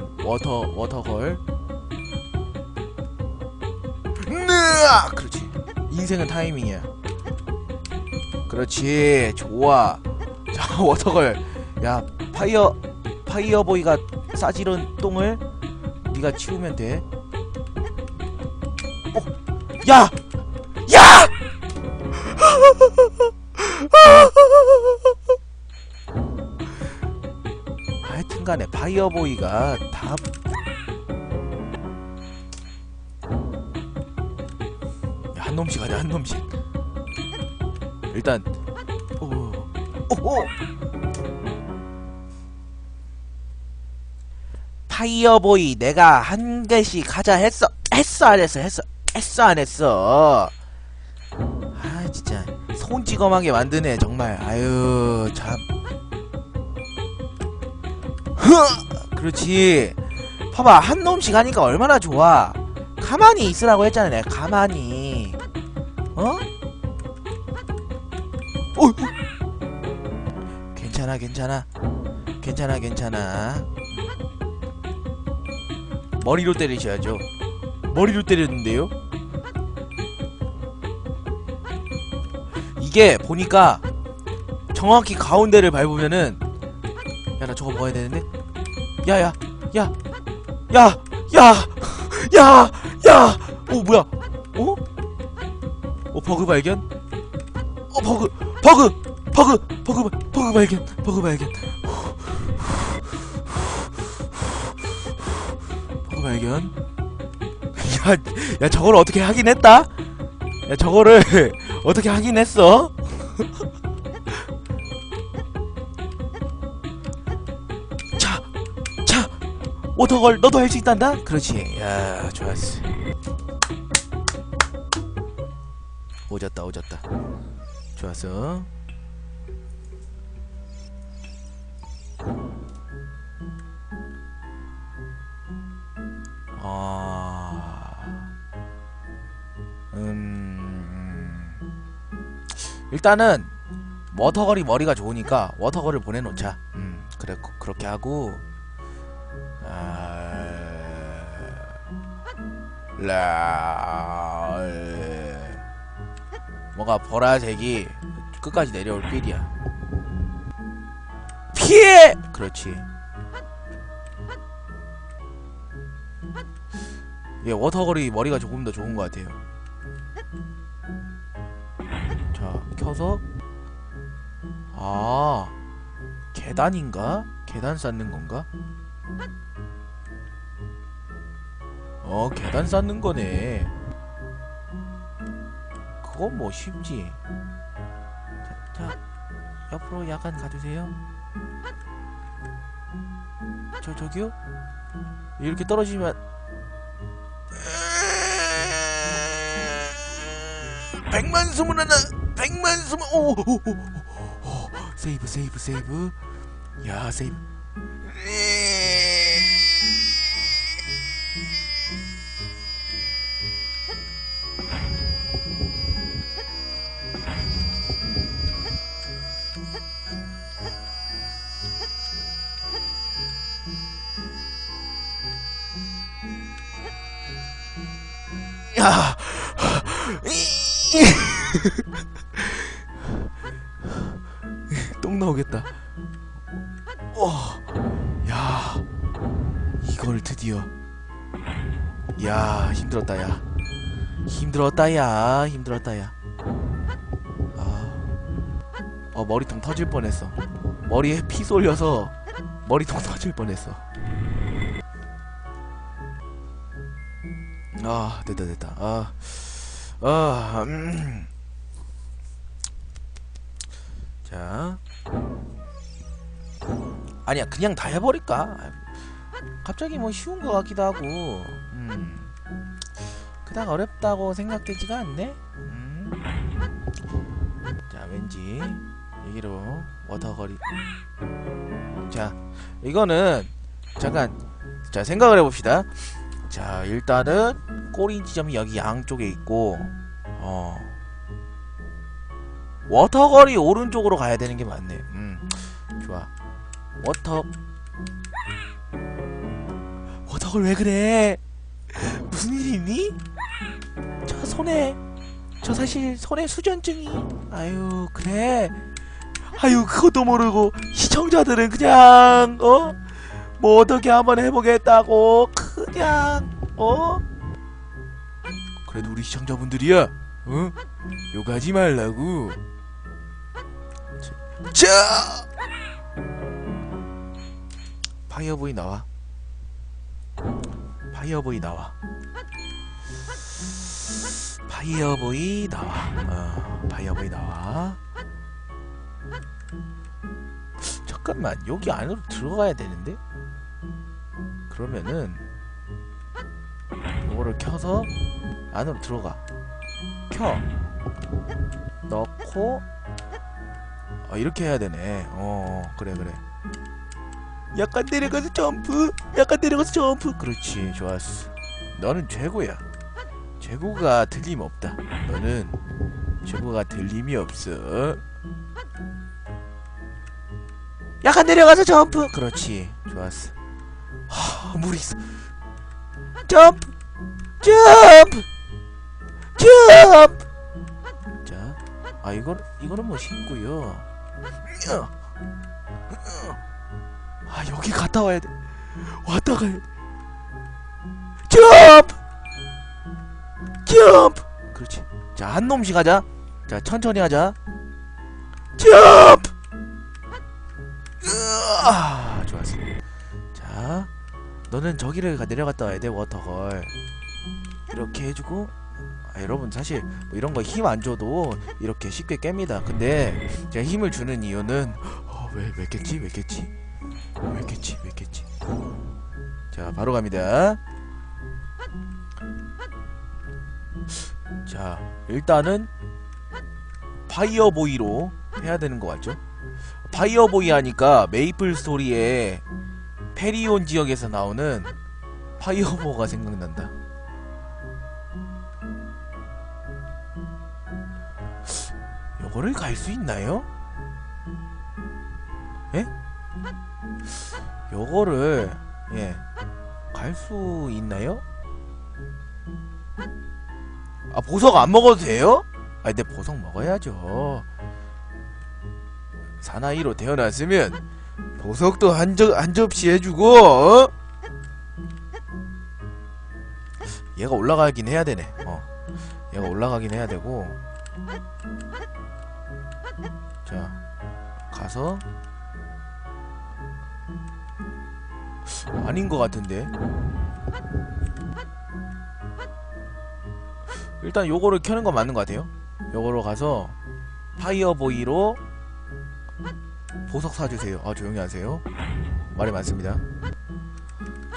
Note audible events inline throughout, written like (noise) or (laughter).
일단 워터 워터걸 으아! 그렇지 인생은 타이밍이야 그렇지 좋아 자 (laughs) 워터걸 야 파이어 파이어보이가 싸지른 똥을 네가 치우면 돼 어? 야! 야! 파이어보이가 다 야, 한 놈씩 하자 한 놈씩. 일단 오, 오, 오. 파이어보이 내가 한 개씩 하자 했어. 했어 안 했어 했어. 했어 안 했어. 아 진짜. 손찌검하게 만드네 정말. 아유 참 흐! 그렇지. 봐봐 한 놈씩 하니까 얼마나 좋아. 가만히 있으라고 했잖아 내가 가만히. 어? 어? 괜찮아 괜찮아. 괜찮아 괜찮아. 머리로 때리셔야죠. 머리로 때렸는데요? 이게 보니까 정확히 가운데를 밟으면은 야 나 저거 먹어야 되는데 야야 야 야 야 야 야. 오 뭐야? 어? 어 버그 발견? 어 버그 버그 버그 버그 버그 발견 버그 발견. 버그 발견? 야, 야 저걸 어떻게 하긴 했다? 야 저거를 (laughs) 어떻게 하긴 했어 오터걸 너도 할 수 있단다. 그렇지. 야, 좋았어. 오졌다, 오졌다. 좋았어. 아, 음, 일단은 워터걸이 머리가 좋으니까 워터걸을 보내놓자. 음, 그래 그- 그렇게 하고 아, 라, 뭔가 보라색이 끝까지 내려올 필이야. 피해! 그렇지. 얘 워터걸이 머리가 조금 더 좋은 것 같아요. 자, 켜서 아 계단인가? 계단 쌓는 건가? 어 계단 쌓는 거네. 그건 뭐 쉽지. 자, 자 옆으로 약간 가주세요. 저 저기요? 이렇게 떨어지면 백만수문 하나 백만수문 오오오. 세이브 세이브 세이브. 야 세이브 야 똥 나오겠다. 와, 야, 이걸 드디어. 야, 힘들었다, 야. 힘들었다, 야. 힘들었다, 야. 아, 어, 머리통 터질 뻔했어. 머리에 피 쏠려서 머리통 (laughs) 터질 뻔했어. 아, 됐다, 됐다. 아, 아, 음. 자. 아니야, 그냥 다 해버릴까? 갑자기 뭐 쉬운 것 같기도 하고, 음. 그닥 어렵다고 생각되지가 않네? 음. 자, 왠지, 여기로 워터거리. 자, 이거는, 잠깐, 자, 생각을 해봅시다. 자, 일단은, 꼬리 지점이 여기 양쪽에 있고, 어. 워터걸이 오른쪽으로 가야 되는 게 맞네. 음, 좋아. 워터 저걸 왜 그래? 무슨 일 있니? 저 손에 저 사실 손에 수전증이 아유 그래 아유 그것도 모르고 시청자들은 그냥 어? 뭐 어떻게 한번 해보겠다고. 그냥 어? 그래도 우리 시청자분들이야 어? 욕하지 말라고. 자! 파이어보이 나와. 파이어보이 나와. 파이어보이 나와. 어, 파이어보이 나와. 잠깐만 여기 안으로 들어가야 되는데 그러면은 이거를 켜서 안으로 들어가. 켜. 넣고. 어, 이렇게 해야 되네. 어 어, 그래 그래. 약간 내려가서 점프. 약간 내려가서 점프. 그렇지 좋았어. 너는 최고야. 최고가 틀림없다. 너는 최고가 틀림이 없어. 약간 내려가서 점프. 그렇지 좋았어 하 물이 있어. 점프 점프 점프 자 아 이거 이거는 뭐 쉽고요. 아 여기 갔다 와야 돼. 왔다 가야 돼. 점프 점프 그렇지. 자 한 놈씩 하자. 자 천천히 하자. 점프 으아. 자 너는 저기를 가- 내려갔다 와야 돼 워터걸. 이렇게 해주고 아, 여러분 사실 뭐 이런 거 힘 안 줘도 이렇게 쉽게 깹니다. 근데 제가 힘을 주는 이유는 어, 왜, 왜 깼지 왜 깼지? 왜 깼지 왜 깼지? 자 바로 갑니다. 자 일단은 파이어보이로 해야 되는 것 같죠? 파이어보이 하니까 메이플 스토리에 페리온 지역에서 나오는 파이어보가 생각난다 요거를 갈 수 있나요? 예? 요거를 예 갈 수 있나요? 아 보석 안 먹어도 돼요? 아 근데 보석 먹어야죠 사나이로 태어났으면 보석도 한, 저, 한 접시 해주고 어? 얘가 올라가긴 해야 되네. 어. 얘가 올라가긴 해야 되고. 자 가서. 아닌 것 같은데. 일단 요거를 켜는 건 맞는 것 같아요. 요거로 가서 파이어보이로 보석 사주세요. 아 조용히 하세요. 말이 많습니다.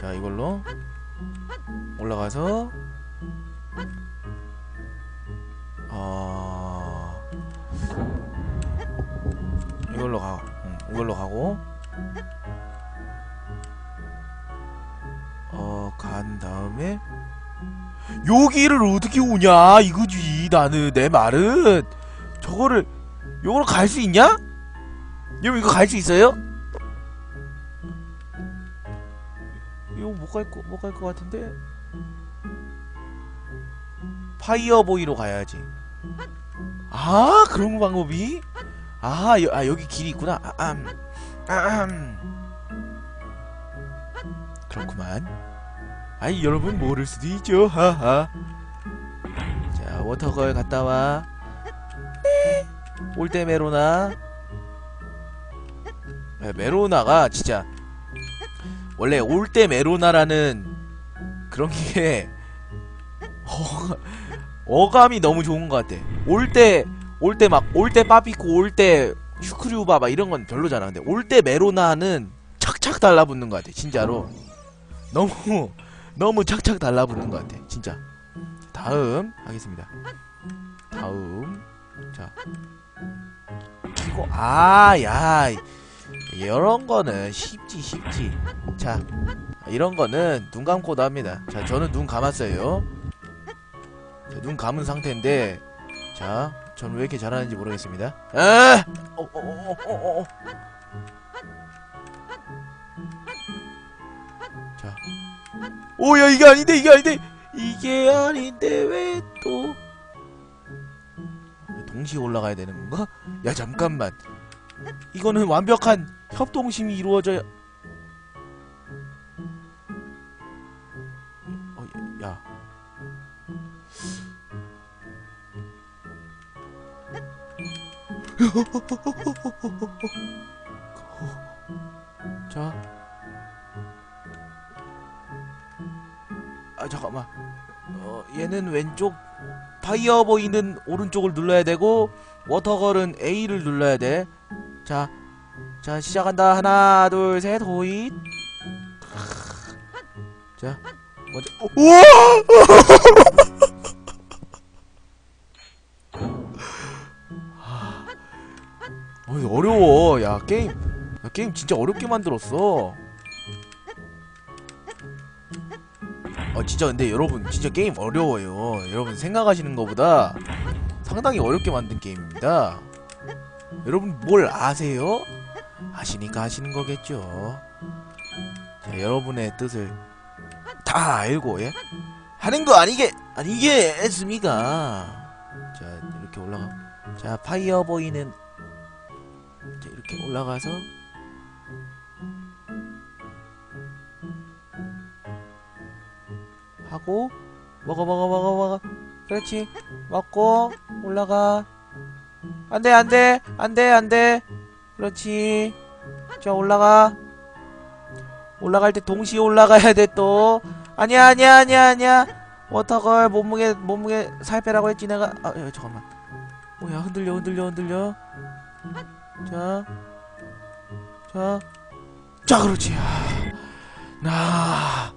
자 이걸로 올라가서 아 이걸로 가. 응, 이걸로 가고 어 간 다음에 여기를 어떻게 오냐? 이거지 나는 내 말은. 저거를 요거로 갈 수 있냐? 여러분 이거 갈 수 있어요? 이거 못갈 거 같은데? 파이어보이로 가야지. 아 그런 방법이? 아, 여, 아 여기 길이 있구나. 아, 음. 아, 음. 그렇구만. 아이 여러분 모를 수도 있죠. 하하. 자 워터걸 갔다 와. 네. 올때 메로나 네, 메로나가 진짜 원래 올 때 메로나라는 그런 게 어, (laughs) 어감이 너무 좋은 것 같아. 올 때 올 때 막 올 때 빠삐코 올 때 슈크류바 막 이런 건 별로잖아. 근데 올 때 메로나는 착착 달라붙는 것 같아. 진짜로 너무 너무 착착 달라붙는 것 같아. 진짜. 다음 하겠습니다. 다음 자 키고 아야 이런 거는 쉽지 쉽지. 자 이런 거는 눈 감고도 합니다. 자 저는 눈 감았어요. 자, 눈 감은 상태인데 자 저는 왜 이렇게 잘하는지 모르겠습니다. 아! 어, 어, 어. 자 오야 이게 아닌데 이게 아닌데 이게 아닌데 왜 또 동시에 올라가야 되는 건가? 야 잠깐만 이거는 완벽한 협동심이 이루어져야 어, 야 자. 아 잠깐만. 어 얘는 왼쪽 파이어 보이는 오른쪽을 눌러야 되고 워터걸은 A를 눌러야 돼. 자. 자 시작한다. 하나 둘 셋 호잇. 자. 먼저 어, 우와! 어, 어려워. 야, 게임. 야, 게임 진짜 어렵게 만들었어. 어, 진짜 근데 여러분, 진짜 게임 어려워요. 여러분 생각하시는 것보다 상당히 어렵게 만든 게임입니다. 여러분 뭘 아세요? 아시니까 하시는 거겠죠. 자, 여러분의 뜻을 다 알고, 예? 하는 거 아니게, 아니겠습니까? 자, 이렇게 올라가. 자, 파이어보이는 자, 이렇게 올라가서 하고 먹어 먹어 먹어 먹어 그렇지 먹고 올라가 안돼 안돼 안돼 안돼. 그렇지. 자 올라가. 올라갈 때 동시에 올라가야 돼 또. 아니야 아니야 아니야 아니야. 워터걸 몸무게 몸무게 살 빼라고 했지 내가. 아 야, 잠깐만. 뭐야 흔들려 흔들려 흔들려. 자, 자, 자, 그렇지. 나,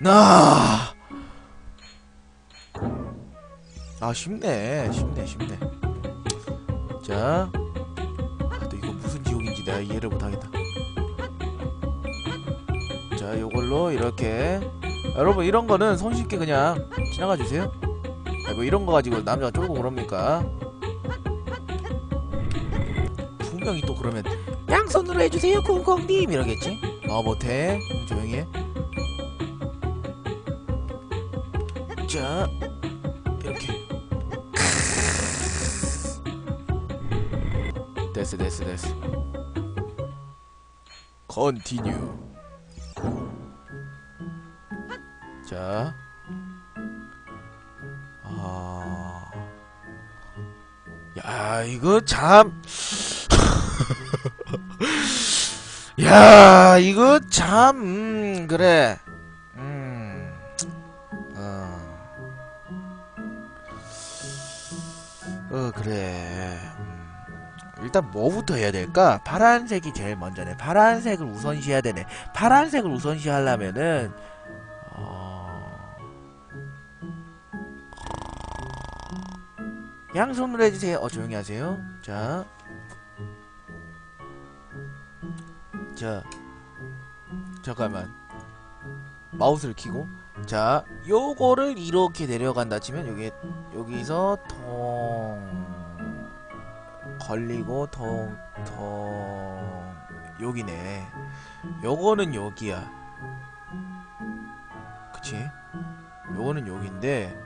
나. 아, 쉽네, 쉽네, 쉽네. 자, 아, 또 이거 무슨 지옥인지 내가 이해를 못하겠다. 자, 요걸로 이렇게. 여러분, 이런 거는 손쉽게 그냥 지나가 주세요. 아, 뭐 이런 거 가지고 남자가 쫄고 그럽니까? 분명히 또 그러면 양손으로 해주세요 콩콩님 이러겠지 어 못해 음, 조용히 해 자 됐어 됐어 됐어 컨티뉴 자 아... 야 이거 참 (laughs) 야, 이거 참, 음, 그래. 음, 어. 어, 그래. 음. 일단 뭐부터 해야 될까? 파란색이 제일 먼저네. 파란색을 우선시해야 되네. 파란색을 우선시 하려면은, 어. 양손으로 해주세요. 어, 조용히 하세요. 자. 자 잠깐만 마우스를 키고 자 요거를 이렇게 내려간다 치면 여기 여기서 통 걸리고 통통 여기네 요거는 여기야 그치 요거는 여긴데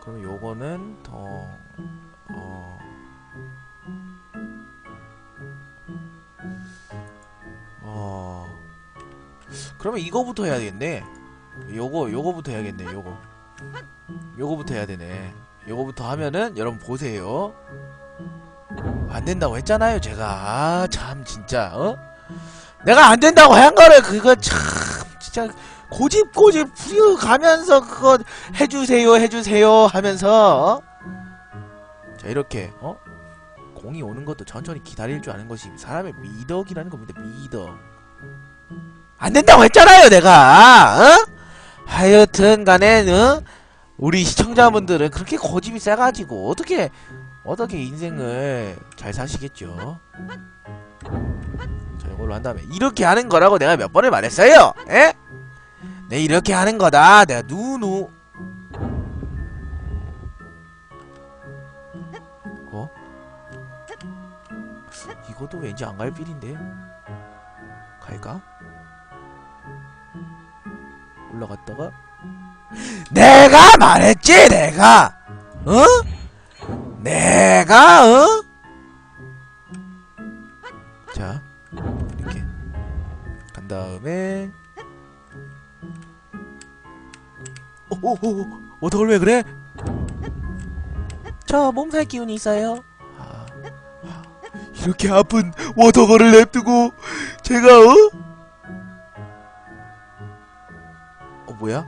그럼 요거는 통어 어. 그러면 이거부터 해야겠네. 요거 요거부터 해야겠네. 요거. 요거부터 해야 되네. 요거부터 하면은 여러분 보세요. 안 된다고 했잖아요, 제가. 아, 참 진짜. 어? 내가 안 된다고 한 거를 그거 참 진짜 고집 고집 부려 가면서 그거 해주세요, 해주세요 하면서 어? 자 이렇게 어? 공이 오는 것도 천천히 기다릴 줄 아는 것이 사람의 미덕이라는 겁니다. 미덕. 안 된다고 했잖아요, 내가. 어? 하여튼 간에 어? 우리 시청자분들은 그렇게 고집이 세가지고 어떻게 어떻게 인생을 잘 사시겠죠? 자, 이걸로 한 다음에 이렇게 하는 거라고 내가 몇 번을 말했어요. 에? 네, 이렇게 하는 거다. 내가 누누 어? 이것도 왠지 안갈 빌인데 갈까? 올라갔다가 (gasps) 내가 말했지 내가 어? 내가 어? 자 이렇게 간 다음에 오오오 워터걸 왜 그래? 저 몸살 기운이 있어요. 아, 아, 이렇게 아픈 워터걸을 냅두고 제가 어? 어 뭐야?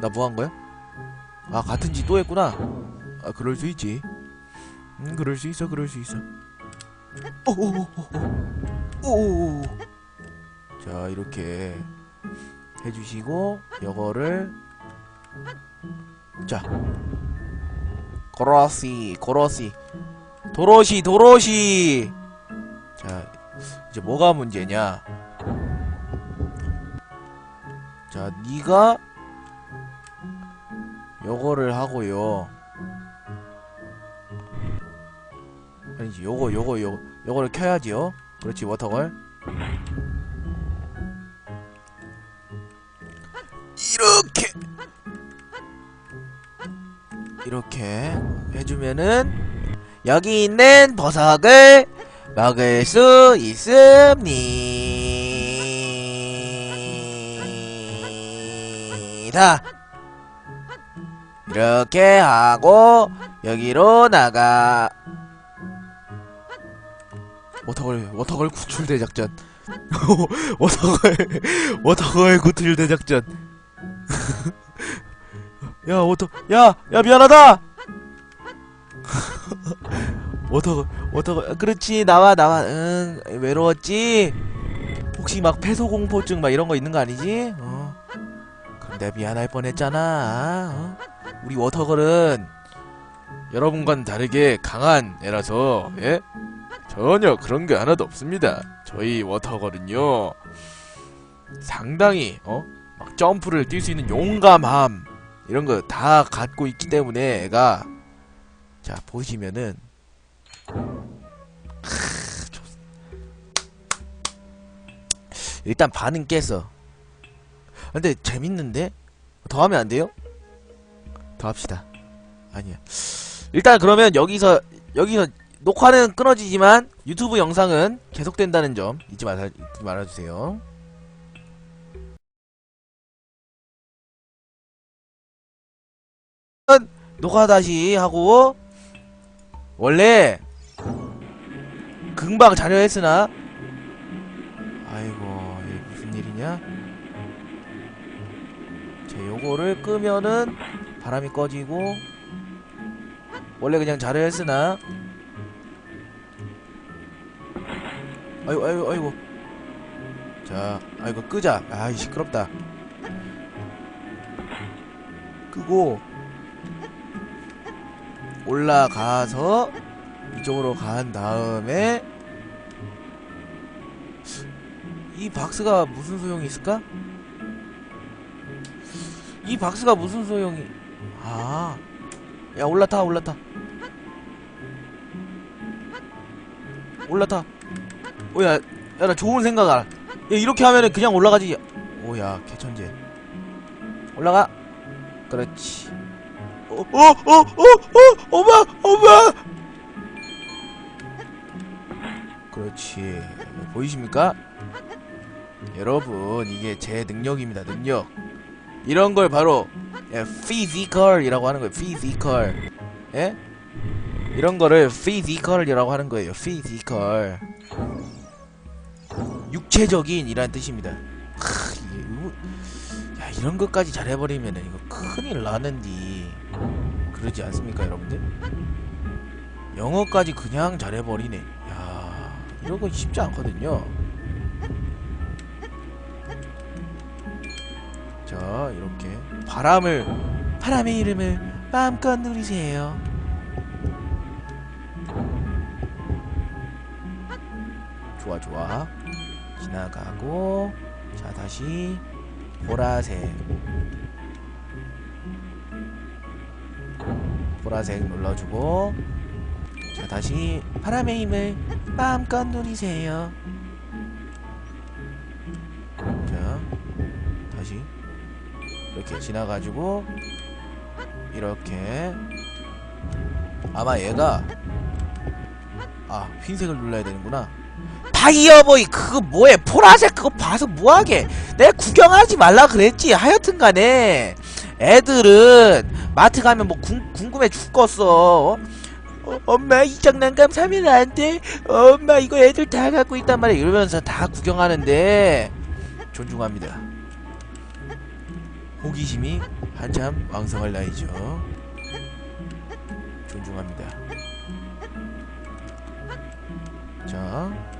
나 뭐 한 거야? 아 같은 짓 또 했구나. 아 그럴 수 있지. 음 그럴 수 있어 그럴 수 있어. 오오오오오오오. 자 이렇게 해주시고 요거를 자 고로시 고로시 도로시 도로시 자 이제 뭐가 문제냐 자 니가 요거를 하고요 아니지 요거 요거 요거 요거를 켜야지요. 그렇지 워터걸? 이렇게. 이렇게 해주면은 여기 있는 보석을 먹을 수 있습니다. 이렇게 하고 여기로 나가 워터걸 워터걸 구출 대작전. (laughs) 워터걸 워터걸 구출 대작전. (laughs) 야 워터 야야 미안하다! (laughs) 워터 워터 그렇지 나와 나와. 응 외로웠지? 혹시 막 폐소공포증 막 이런 거 있는 거 아니지? 어. 내가 미안할 뻔했잖아 어? 우리 워터걸은 여러분과는 다르게 강한 애라서 예 전혀 그런 게 하나도 없습니다. 저희 워터걸은요 상당히 어? 막 점프를 뛸 수 있는 용감함 이런 거 다 갖고 있기 때문에 애가 자 보시면은 일단 반은 깼어 근데 재밌는데? 더 하면 안 돼요? 더 합시다. 아니야. 일단 그러면 여기서 여기서 녹화는 끊어지지만 유튜브 영상은 계속된다는 점 잊지 말아 잊지 말아주세요. 녹화 다시 하고 원래 금방 자려 했으나 아이고 이게 무슨 일이냐 자 요거를 끄면은 바람이 꺼지고 원래 그냥 자려 했으나 아이고 아이고 아이고. 자 아이고 끄자. 아이 시끄럽다. 끄고 올라가서 이쪽으로 간 다음에 이 박스가 무슨 소용이 있을까? 이 박스가 무슨 소용이 아, 야 올라타 올라타. 올라타 오야 야 나 좋은 생각 알아. 야 이렇게 하면은 그냥 올라가지. 오야 개천재. 올라가. 그렇지. 어, 어어 어 어 어 엄마 엄마! 그렇지. 보이십니까? 여러분 이게 제 능력입니다 능력. 이런 걸 바로 예, physical이라고 하는 거예요 physical. 예? 이런 거를 physical이라고 하는 거예요 physical 육체적인 이란 뜻입니다. 크, 우- 야 이런 것까지 잘해버리면은 이거 큰일 나는디. 그러지 않습니까 여러분들? 영어까지 그냥 잘해버리네. 야 이런 건 쉽지 않거든요. 자 이렇게 바람을 바람의 이름을 마음껏 누리세요. 좋아 좋아 지나가고 자 다시 보라색. 보라색 눌러주고 자 다시 바람의 힘을 마음껏 누리세요. 자 다시 이렇게 지나가지고 이렇게. 아마 얘가 아 흰색을 눌러야 되는구나 파이어보이 그거 뭐해? 보라색 그거 봐서 뭐하게? 내가 구경하지 말라 그랬지? 하여튼간에. 애들은 마트 가면 뭐 궁, 궁금해 죽겠어. 어? 어, 엄마 이 장난감 사면 안돼 엄마 이거 애들 다 갖고 있단 말이야. 이러면서 다 구경하는데 존중합니다. 호기심이 한참 왕성할 나이죠. 존중합니다. 자